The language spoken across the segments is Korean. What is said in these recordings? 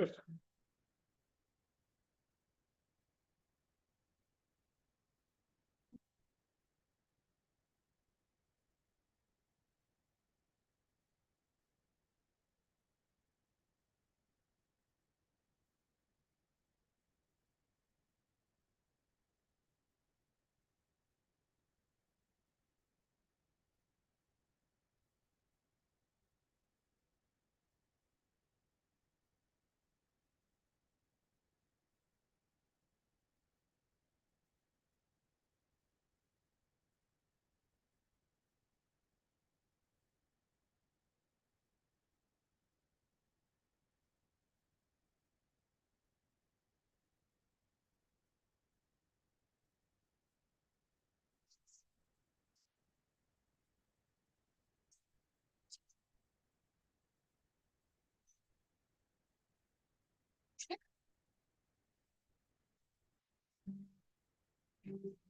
Good. Thank you.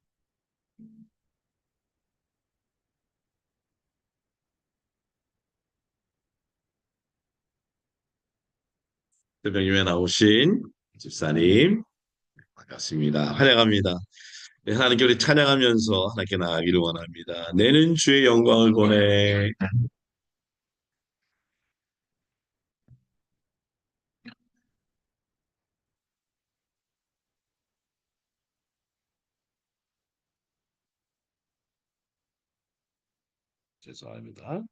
새벽임에 나오신 집사님 반갑습니다. 환영합니다. 네, 하나님께 우리 찬양하면서 하나님께 나아가기를 원합니다. 내는 주의 영광을 보내. 죄송합니다.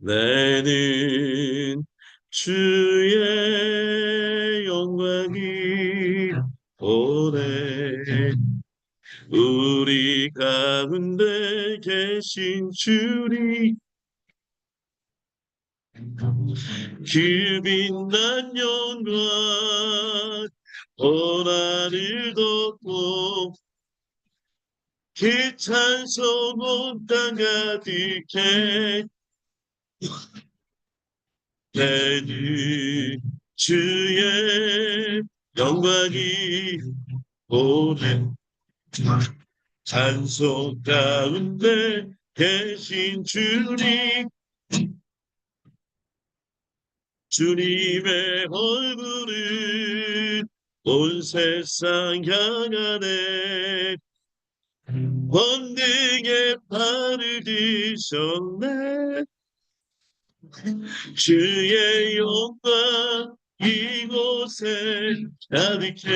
내는 주의 영광이 오래 우리 가운데 계신 주님. 그 빛난 영광 오나를 덮고 그 찬송 온 땅 가득해 내는 주의 영광이 오는 찬송 가운데 계신 주님 주님의 얼굴은 온 세상 향하네 번능의 발을 드셨네 주의 영광 이곳에 가득해.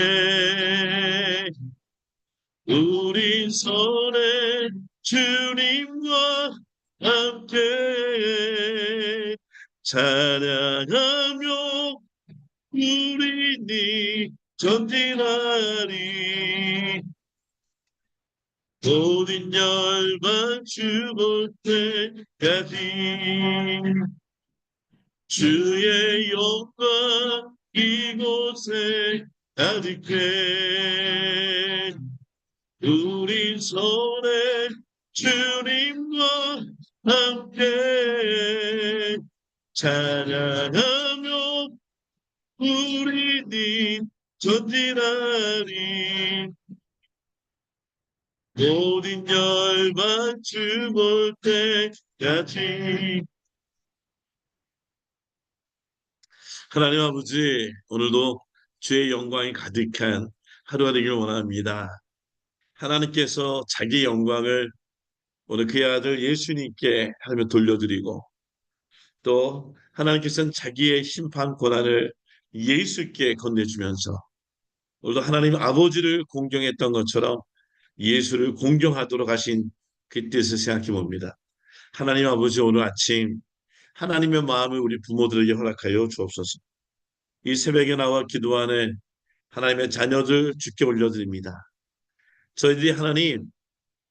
우린 손에 주님과 함께 찬양하며 우리니 전진하리. 모든 열방 주볼 때까지 주의 영광 이곳에 가득해 우리 손에 주님과 함께 찬양하며 우리는 전진하리. 모든 열방 주볼 때까지 하나님 아버지, 오늘도 주의 영광이 가득한 하루가 되기를 원합니다. 하나님께서 자기 영광을 오늘 그의 아들 예수님께 하나님 돌려드리고 또 하나님께서는 자기의 심판 권한을 예수께 건네주면서 오늘도 하나님 아버지를 공경했던 것처럼 예수를 공경하도록 하신 그 뜻을 생각해 봅니다. 하나님 아버지 오늘 아침 하나님의 마음을 우리 부모들에게 허락하여 주옵소서. 이 새벽에 나와 기도하는 하나님의 자녀들 주께 올려드립니다. 저희들이 하나님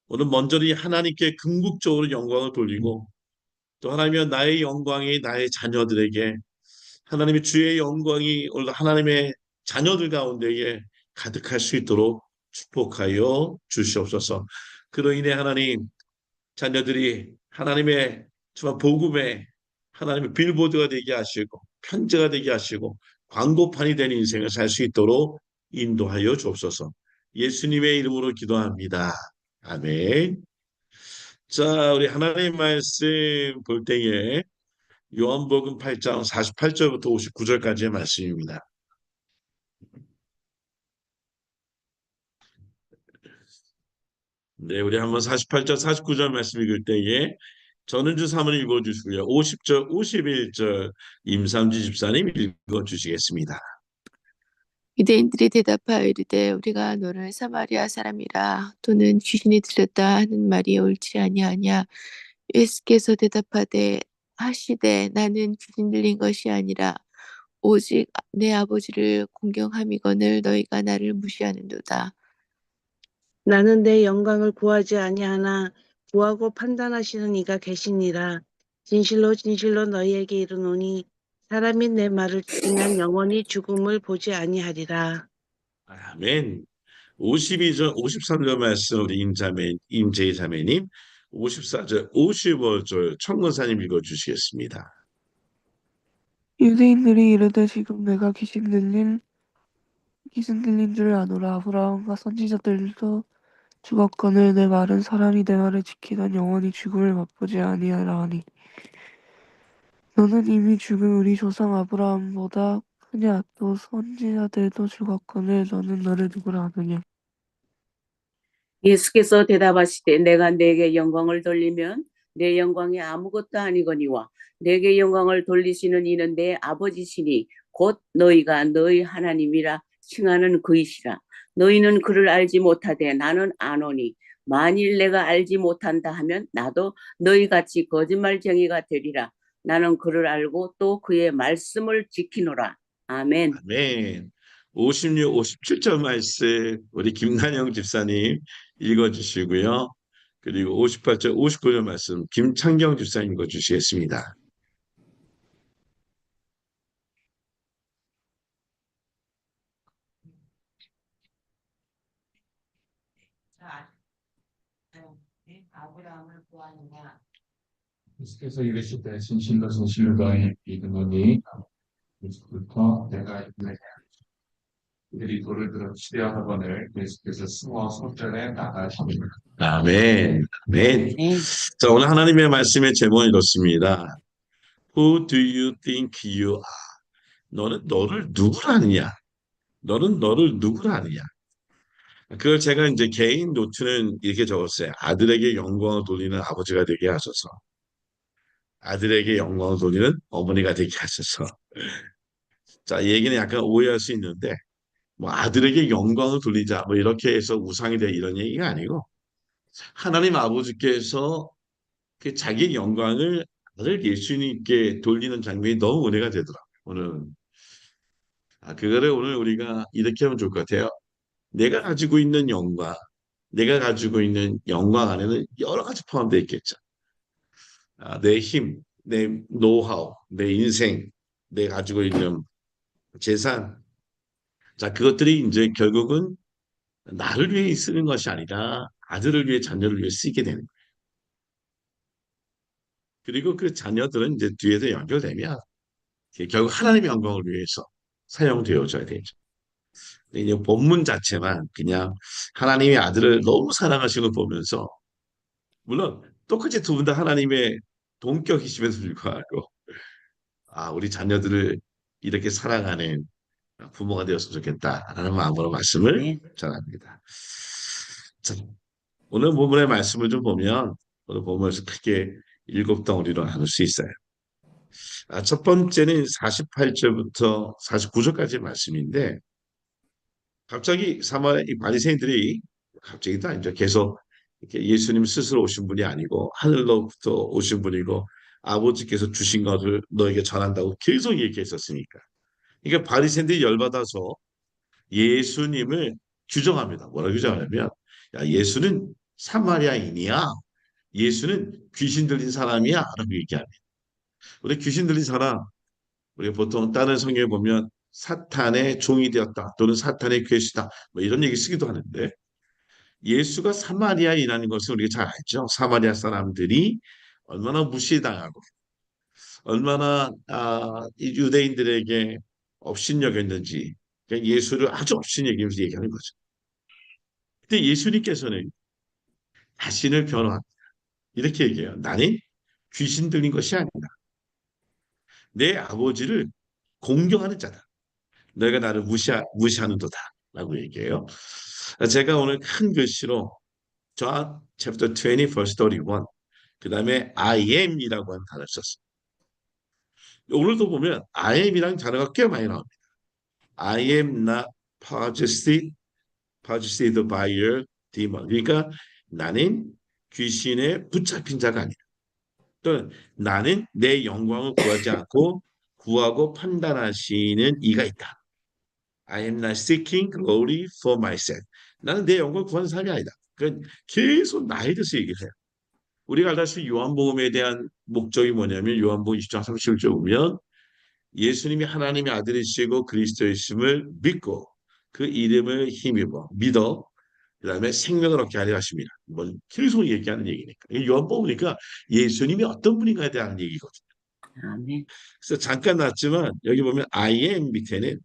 오늘 먼저리 하나님께 궁극적으로 영광을 돌리고 또 하나님의 나의 영광이 나의 자녀들에게 하나님의 주의 영광이 오늘 하나님의 자녀들 가운데에 가득할 수 있도록 축복하여 주시옵소서. 그로 인해 하나님 자녀들이 하나님의 정말 복음에 하나님의 빌보드가 되게 하시고 편지가 되게 하시고 광고판이 되는 인생을 살 수 있도록 인도하여 주옵소서. 예수님의 이름으로 기도합니다. 아멘. 자, 우리 하나님 말씀 볼 때에 요한복음 8장 48절부터 59절까지의 말씀입니다. 네, 우리 한번 48절, 49절 말씀 읽을 때에 전은주 사모님 읽어주시고요. 50절, 51절 임삼지 집사님 읽어주시겠습니다. 유대인들이 대답하여 이르되 우리가 너를 사마리아 사람이라 또는 귀신이 들렸다 하는 말이 옳지 아니하냐 예수께서 대답하되 하시되 나는 귀신 들린 것이 아니라 오직 내 아버지를 공경함이거늘 너희가 나를 무시하는도다 나는 내 영광을 구하지 아니하나 구하고 판단하시는 이가 계시니라. 진실로 진실로 너희에게 이르노니 사람이 내 말을 듣으면 영원히 죽음을 보지 아니하리라. 아멘. 52절, 53절 말씀 우리 임자매, 임재희 자매님, 54절, 55절 청건사님 읽어주시겠습니다. 유대인들이 이르되 지금 내가 귀신 들린 귀신 들린 줄 아노라 아브라함과 선지자들도 죽었거늘 내 말은 사람이 내 말을 지키던 영원히 죽음을 맛보지 아니하라 하니. 너는 이미 죽은 우리 조상 아브라함보다 크냐? 또 선지자들도 죽었거늘 너는 너를 누구라 하느냐? 예수께서 대답하시되 내가 내게 영광을 돌리면 내 영광이 아무것도 아니거니와 내게 영광을 돌리시는 이는 내 아버지시니 곧 너희가 너희 하나님이라 칭하는 그이시라 너희는 그를 알지 못하되 나는 아노니 만일 내가 알지 못한다 하면 나도 너희 같이 거짓말쟁이가 되리라 나는 그를 알고 또 그의 말씀을 지키노라 아멘 아멘. 56, 57절 말씀 우리 김난영 집사님 읽어주시고요. 그리고 58절, 59절 말씀 김창경 집사님 읽어주시겠습니다. 구하느냐 예수께서 이르시되 진실로 진실로 너희 이르노니 예수부터 내가 이르네 그들이 돌을 들어 치려 하거늘 예수께서 숨어 손전에 나가시니라 아멘. 아멘. 네. 자, 오늘 하나님의 말씀의 제목은 이렇습니다. Who do you think you are? 너는 너를 누구라느냐? 너는 너를 누구라느냐? 그걸 제가 이제 개인 노트는 이렇게 적었어요. 아들에게 영광을 돌리는 아버지가 되게 하소서. 아들에게 영광을 돌리는 어머니가 되게 하소서. 자, 이 얘기는 약간 오해할 수 있는데, 뭐 아들에게 영광을 돌리자, 뭐 이렇게 해서 우상이 돼 이런 얘기가 아니고, 하나님 아버지께서 그 자기 영광을 아들 예수님께 돌리는 장면이 너무 은혜가 되더라고요. 오늘 아, 그거를 오늘 우리가 이렇게 하면 좋을 것 같아요. 내가 가지고 있는 영광, 내가 가지고 있는 영광 안에는 여러 가지 포함되어 있겠죠. 아, 내 힘, 내 노하우, 내 인생, 내 가지고 있는 재산. 자, 그것들이 이제 결국은 나를 위해 쓰는 것이 아니라 아들을 위해 자녀를 위해 쓰게 되는 거예요. 그리고 그 자녀들은 이제 뒤에서 연결되면 결국 하나님의 영광을 위해서 사용되어져야 되죠. 이제 본문 자체만 그냥 하나님의 아들을 너무 사랑하시는 걸 보면서 물론 똑같이 두 분 다 하나님의 동격이심에도 불구하고 아 우리 자녀들을 이렇게 사랑하는 부모가 되었으면 좋겠다라는 마음으로 말씀을 아멘. 전합니다. 자, 오늘 본문의 말씀을 좀 보면 오늘 본문에서 크게 일곱 덩어리로 나눌 수 있어요. 아, 첫 번째는 48절부터 49절까지 말씀인데 갑자기 사마리 이 바리새인들이 갑자기도 아니죠. 계속 이렇게 예수님 스스로 오신 분이 아니고 하늘로부터 오신 분이고 아버지께서 주신 것을 너에게 전한다고 계속 얘기했었으니까. 그러니까 바리새인들이 열받아서 예수님을 규정합니다. 뭐라 규정하냐면 야 예수는 사마리아인이야. 예수는 귀신 들린 사람이야. 라고 얘기합니다. 우리 귀신 들린 사람 우리가 보통 다른 성경에 보면 사탄의 종이 되었다 또는 사탄의 괴수다 뭐 이런 얘기 쓰기도 하는데 예수가 사마리아인이라는 것을 우리가 잘 알죠. 사마리아 사람들이 얼마나 무시당하고 얼마나 아, 이 유대인들에게 업신여겼는지 그러니까 예수를 아주 업신여기면서 얘기하는 거죠. 근데 예수님께서는 자신을 변호합니다. 이렇게 얘기해요. 나는 귀신 들린 것이 아니다. 내 아버지를 공경하는 자다. 너희가 나를 무시하, 무시하는 도다. 라고 얘기해요. 제가 오늘 큰 글씨로 John chapter 20 verse 31. 그 다음에 I am이라고 하는 단어를 썼어요. 오늘도 보면 I am이라는 단어가 꽤 많이 나옵니다. I am not possessed, possessed by your demon. 그러니까 나는 귀신에 붙잡힌 자가 아니다. 또는 나는 내 영광을 구하지 않고 구하고 판단하시는 이가 있다. I am not seeking glory for myself. 나는 내 영광을 구하는 사람이 아니다. 그 계속 나에 대해서 얘기를 해요. 우리가 알다시피 요한복음에 대한 목적이 뭐냐면 요한복음 20장 37절 보면 예수님이 하나님의 아들이시고 그리스도이심을 믿고 그 이름을 힘입어 믿어 그 다음에 생명을 얻게 하려 하십니다. 뭐 계속 얘기하는 얘기니까. 요한복음이니까 예수님이 어떤 분인가에 대한 얘기거든요. 그래서 잠깐 났지만 여기 보면 I am 밑에는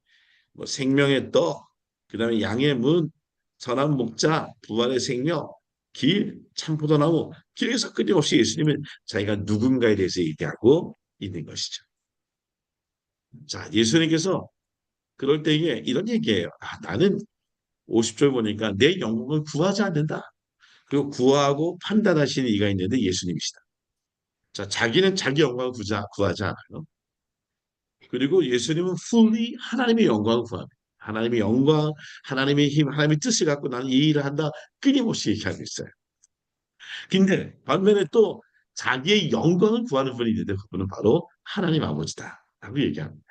뭐 생명의 떡, 그 다음에 양의 문, 선한 목자, 부활의 생명, 길, 참포도나무, 길에서 끊임없이 예수님은 자기가 누군가에 대해서 얘기하고 있는 것이죠. 자, 예수님께서 그럴 때에 이런 얘기예요. 아, 나는 50절 보니까 내 영광을 구하지 않는다. 그리고 구하고 판단하시는 이가 있는데 예수님이시다. 자, 자기는 자기 영광을 구자, 구하지 않아요. 그리고 예수님은 fully 하나님의 영광을 구합니다. 하나님의 영광, 하나님의 힘, 하나님의 뜻을 갖고 나는 이 일을 한다. 끊임없이 얘기하고 있어요. 근데 반면에 또 자기의 영광을 구하는 분이 있는데 그분은 바로 하나님 아버지다. 라고 얘기합니다.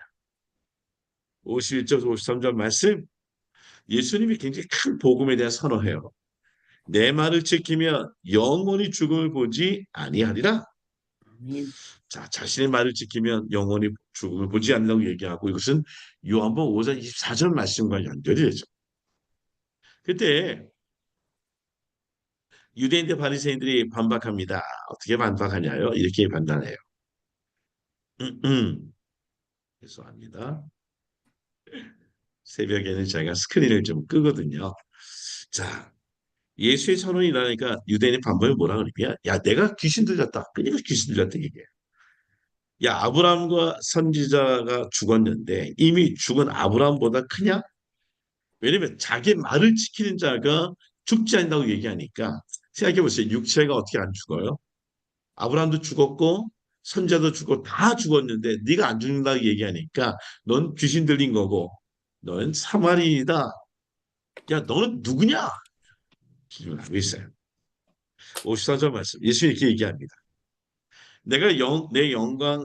51절, 53절 말씀 예수님이 굉장히 큰 복음에 대한 선언해요. 내 말을 지키면 영원히 죽음을 보지 아니하리라. 자, 자신의 말을 지키면 영원히 죽음을 보지 않는다고 얘기하고 이것은 요한복음 5장 24절 말씀과 연결이 되죠. 그때 유대인들 바리새인들이 반박합니다. 어떻게 반박하냐요? 이렇게 판단해요. 음, 음. 죄송합니다. 새벽에는 제가 스크린을 좀 끄거든요. 자, 예수의 선언이 나니까 유대인의 반박이 뭐라 그러냐? 야, 내가 귀신 들렸다. 그러니까 귀신 들렸다 이게. 야, 아브라함과 선지자가 죽었는데 이미 죽은 아브라함보다 크냐? 왜냐면 자기 말을 지키는 자가 죽지 않는다고 얘기하니까 생각해 보세요. 육체가 어떻게 안 죽어요? 아브라함도 죽었고 선자도 죽고 다 죽었는데 네가 안 죽는다고 얘기하니까 넌 귀신 들린 거고 넌 사마리이다. 야, 너는 누구냐? 기준을 하고 있어요. 54절 말씀. 예수님 이렇게 얘기합니다. 내가 영, 내 영광,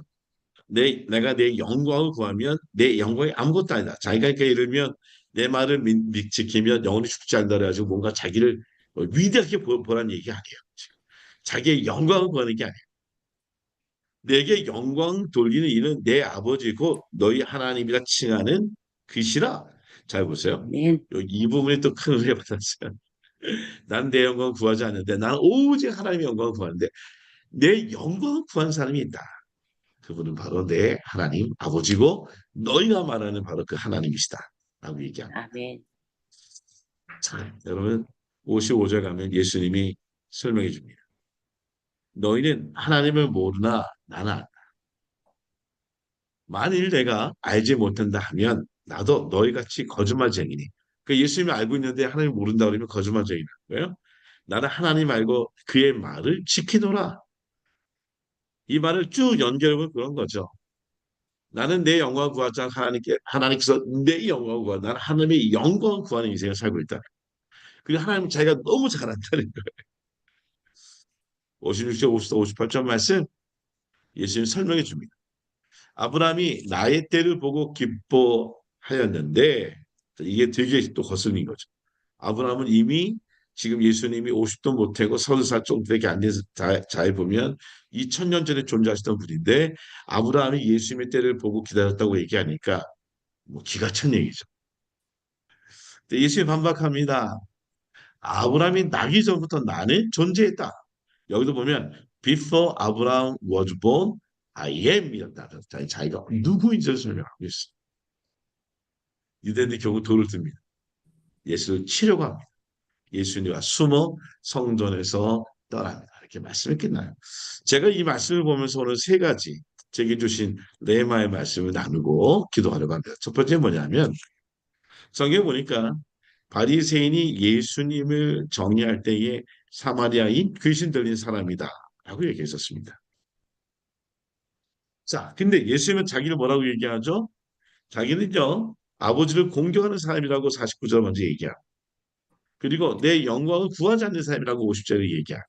내, 내가 내 영광을 구하면 내 영광이 아무것도 아니다. 자기가 이렇게 이르면 내 말을 믿, 믿, 지키면 영원히 죽지 않다 그래가지고 뭔가 자기를 뭐 위대하게 보, 보라는 얘기 아니에요. 지금. 자기의 영광을 구하는 게 아니에요. 내게 영광 돌리는 이는 내 아버지고 너희 하나님이라 칭하는 그시라. 잘 보세요. 요- 이 부분이 또 큰 은혜 받았어요. 난 내 영광을 구하지 않는데 난 오직 하나님의 영광을 구하는데 내 영광을 구하는 사람이 있다. 그분은 바로 내 하나님 아버지고 너희가 말하는 바로 그 하나님이시다. 라고 얘기합니다. 아멘. 자, 여러분 55절 가면 예수님이 설명해 줍니다. 너희는 하나님을 모르나 나는 안다. 만일 내가 알지 못한다 하면 나도 너희같이 거짓말쟁이니. 그 예수님이 알고 있는데 하나님 모른다 그러면 거짓말쟁이라는 거예요. 나는 하나님 알고 그의 말을 지키노라. 이 말을 쭉 연결하면 그런 거죠. 나는 내 영광을 구하지 않고 하나님께 하나님께서 내 영광을 구하 나는 하나님의 영광을 구하는 인생을 살고 있다. 그리고 하나님 자기가 너무 잘한다는 거예요. 56절, 54, 58절 말씀 예수님 설명해 줍니다. 아브라함이 나의 때를 보고 기뻐하였는데 이게 되게 또 거슬린 거죠. 아브라함은 이미 지금 예수님이 50도 못하고 30살 정도밖에 안 돼서 잘 보면 2000년 전에 존재하시던 분인데 아브라함이 예수님의 때를 보고 기다렸다고 얘기하니까 뭐 기가 찬 얘기죠. 예수님 반박합니다. 아브라함이 나기 전부터 나는 존재했다. 여기도 보면 before Abraham was born, I am이었다. 자기가 누구인지를 설명하고 있어요. 유대인들이 결국 돌을 듭니다. 예수를 치려고 합니다. 예수님과 숨어 성전에서 떠납니다. 이렇게 말씀이 끝나요. 제가 이 말씀을 보면서 오늘 세 가지 제게 주신 레마의 말씀을 나누고 기도하려고 합니다. 첫 번째 뭐냐면 성경에 보니까 바리새인이 예수님을 정의할 때에 사마리아인 귀신 들린 사람이다 라고 얘기했었습니다. 자, 근데 예수님은 자기를 뭐라고 얘기하죠? 자기는요, 아버지를 공경하는 사람이라고 49절 먼저 얘기하고, 그리고 내 영광을 구하지 않는 사람이라고 50절에 얘기하고,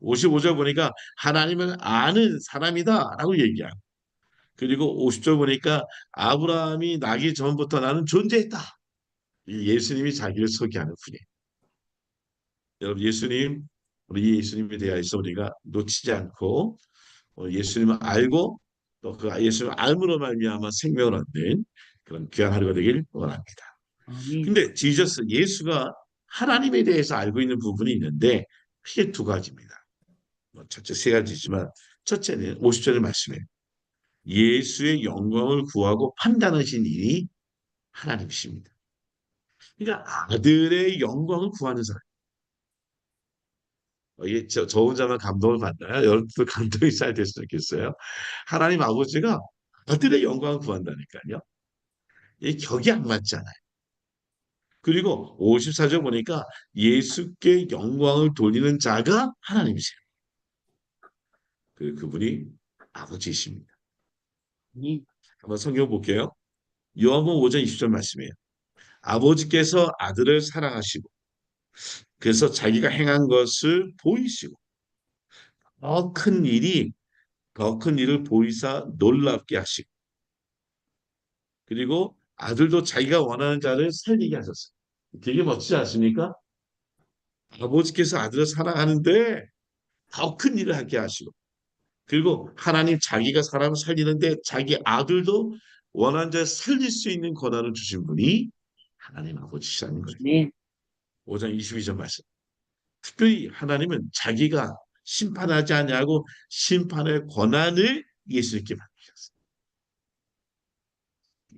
55절 보니까 하나님을 아는 사람이다 라고 얘기하고, 그리고 50절 보니까 아브라함이 나기 전부터 나는 존재했다. 예수님이 자기를 소개하는 분이에요. 여러분 예수님 우리 예수님에 대해서 우리가 놓치지 않고 어, 예수님을 알고 또 그 예수님을 알므로 말미암아 생명을 얻는 그런 귀한 하루가 되길 원합니다. 아멘. 근데 지저스 예수가 하나님에 대해서 알고 있는 부분이 있는데 크게 두 가지입니다. 뭐 첫째 세 가지지만 첫째는 50절의 말씀에 예수의 영광을 구하고 판단하신 일이 하나님이십니다. 그러니까 아들의 영광을 구하는 사람. 어, 이게 저, 저 혼자만 감동을 받나요? 여러분도 감동이 잘 됐으면 좋겠어요. 하나님 아버지가 아들의 영광을 구한다니까요. 이 격이 안 맞잖아요. 그리고 54절 보니까 예수께 영광을 돌리는 자가 하나님이세요. 그, 그분이 아버지이십니다. 아멘. 한번 성경 볼게요. 요한복음 5장 20절 말씀이에요. 아버지께서 아들을 사랑하시고 그래서 자기가 행한 것을 보이시고 더 큰 일이 더 큰 일을 보이사 놀랍게 하시고 그리고 아들도 자기가 원하는 자를 살리게 하셨어요. 되게 멋지지 않습니까? 아버지께서 아들을 사랑하는데 더 큰 일을 하게 하시고 그리고 하나님 자기가 사람을 살리는데 자기 아들도 원하는 자를 살릴 수 있는 권한을 주신 분이 하나님 아버지시라는 거예요. 아멘. 5장 22절 말씀. 특별히 하나님은 자기가 심판하지 아니하고 심판의 권한을 예수님께 맡기셨어요.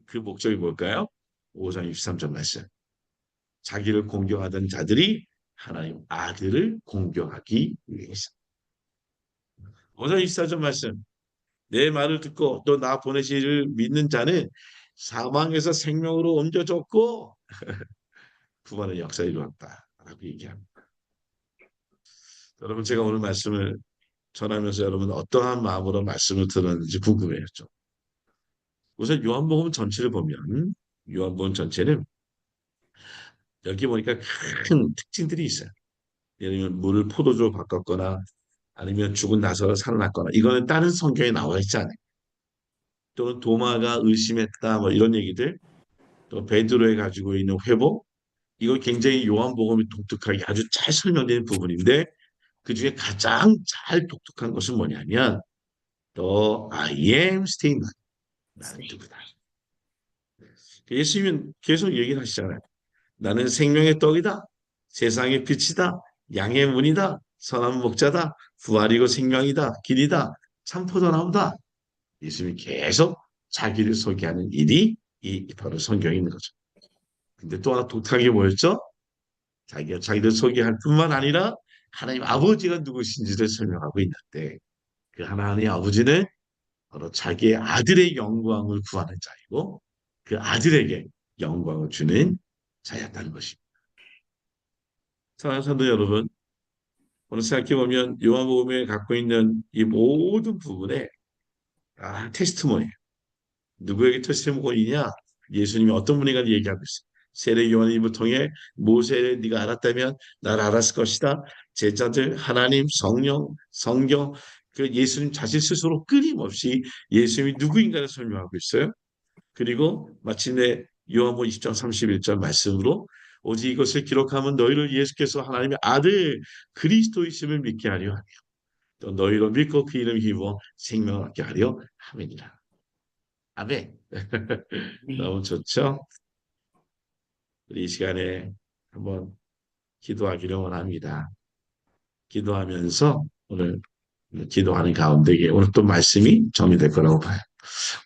그 목적이 뭘까요? 5장 23절 말씀. 자기를 공경하던 자들이 하나님 아들을 공경하기 위해서. 5장 24절 말씀. 내 말을 듣고 또 나 보내시를 믿는 자는 사망에서 생명으로 옮겨졌고 구원의 역사를 이루었다라고 얘기합니다. 여러분 제가 오늘 말씀을 전하면서 여러분 어떠한 마음으로 말씀을 들었는지 궁금해요. 좀. 우선 요한복음 전체를 보면 요한복음 전체는 여기 보니까 큰 특징들이 있어요. 예를 들면 물을 포도주로 바꿨거나 아니면 죽은 나사로 살아났거나 이거는 다른 성경에 나와 있지 않아요. 또는 도마가 의심했다 뭐 이런 얘기들 또 베드로에 가지고 있는 회복 이거 굉장히 요한복음이 독특하게 아주 잘 설명되는 부분인데 그 중에 가장 잘 독특한 것은 뭐냐면 또 I am statement 나는 누구다. 예수님은 계속 얘기를 하시잖아요. 나는 생명의 떡이다. 세상의 빛이다. 양의 문이다. 선한 목자다. 부활이고 생명이다. 길이다. 참포도나무다. 예수님이 계속 자기를 소개하는 일이 이 바로 성경에 있는 거죠. 근데 또 하나 독특한 게 뭐였죠? 자기가 자기를 소개할 뿐만 아니라 하나님 아버지가 누구신지를 설명하고 있는데 그 하나님 아버지는 바로 자기의 아들의 영광을 구하는 자이고 그 아들에게 영광을 주는 자였다는 것입니다. 사랑하는 성도 여러분, 오늘 생각해 보면 요한복음에 갖고 있는 이 모든 부분에 아, 테스트모니. 누구에게 테스트모니냐? 예수님이 어떤 분이가 얘기하고 있어요. 세례 요한 입을 통해 모세를 네가 알았다면 나를 알았을 것이다. 제자들, 하나님, 성령, 성경, 그 예수님 자신 스스로 끊임없이 예수님이 누구인가를 설명하고 있어요. 그리고 마침내 요한복음 20장 31절 말씀으로 오직 이것을 기록하면 너희를 예수께서 하나님의 아들 그리스도이심을 믿게 하려 하며 또 너희로 믿고 그 이름 힘입어 생명을 얻게 하려 함이니라. 아멘. 너무 좋죠? 우리 이 시간에 한번 기도하기를 원합니다. 기도하면서 오늘 기도하는 가운데 오늘 또 말씀이 정리될 거라고 봐요.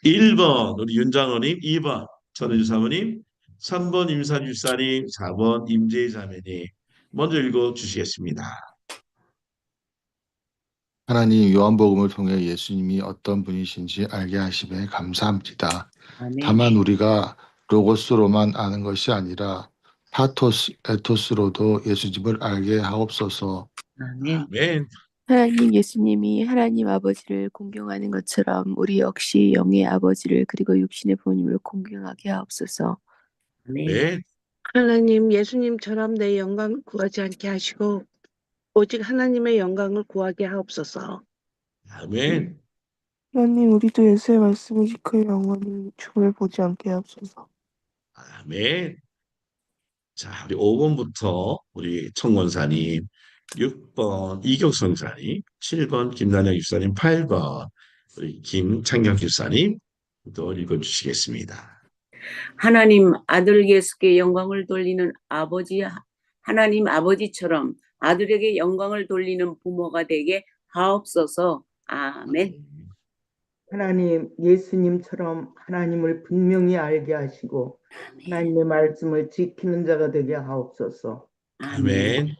1번 우리 윤장호님, 2번 전은주 사모님, 3번 임산 유사님, 4번 임재희 자매님 먼저 읽어 주시겠습니다. 하나님 요한복음을 통해 예수님이 어떤 분이신지 알게 하심에 감사합니다. 아멘. 다만 우리가 로고스로만 아는 것이 아니라 파토스, 에토스로도 예수님을 알게 하옵소서. 아멘. 아멘. 하나님 예수님이 하나님 아버지를 공경하는 것처럼 우리 역시 영의 아버지를 그리고 육신의 부모님을 공경하게 하옵소서. 아멘. 아멘. 하나님 예수님처럼 내 영광을 구하지 않게 하시고 오직 하나님의 영광을 구하게 하옵소서. 아멘. 하나님 우리도 예수의 말씀을 지켜 영원히 죽음을 보지 않게 하옵소서. 아멘. 자, 우리 5번부터 우리 청원사님, 6번 이경성 사님, 7번 김난영 집사님, 8번 우리 김창경 집사님 또 읽어주시겠습니다. 하나님 아들 예수께 영광을 돌리는 아버지 하나님 아버지처럼 아들에게 영광을 돌리는 부모가 되게 하옵소서. 아멘. 하나님, 예수님처럼 하나님을 분명히 알게 하시고 하나님의 말씀을 지키는 자가 되게 하옵소서. 아멘.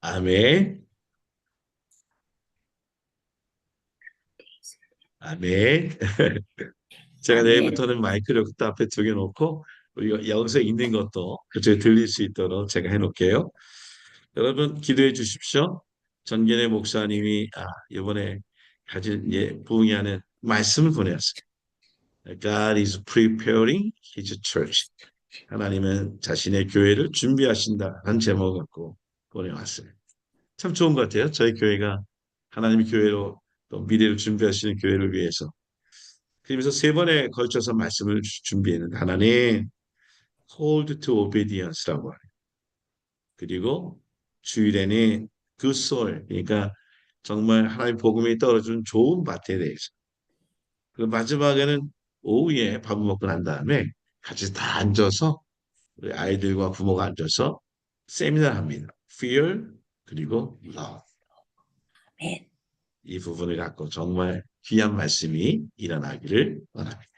아멘. 아멘. 제가. 내일부터는 마이크를 여기다 앞에 두 개 놓고 우리가 여기서 있는 것도 그쪽에 들릴 수 있도록 제가 해놓을게요. 여러분 기도해 주십시오. 전gen의 목사님이 아, 이번에 가진 예, 부응하는 말씀을 보내왔어요. God is preparing His church. 하나님은 자신의 교회를 준비하신다는 제목을 갖고 보내왔어요. 참 좋은 것 같아요. 저희 교회가 하나님의 교회로 또 미래를 준비하시는 교회를 위해서. 그러면서 세 번에 걸쳐서 말씀을 주- 준비했는데 하나님 hold to obedience라고 해요. 그리고 주일에는 그 soul, 그러니까 정말 하나님 복음이 떨어진 좋은 밭에 대해서. 그리고 마지막에는 오후에 밥을 먹고 난 다음에 같이 다 앉아서 우리 아이들과 부모가 앉아서 세미나를 합니다. Fear 그리고 Love. 이 부분을 갖고 정말 귀한 말씀이 일어나기를 원합니다.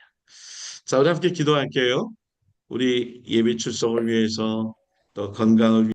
자, 우리 함께 기도할게요. 우리 예배 출석을 위해서 또 건강을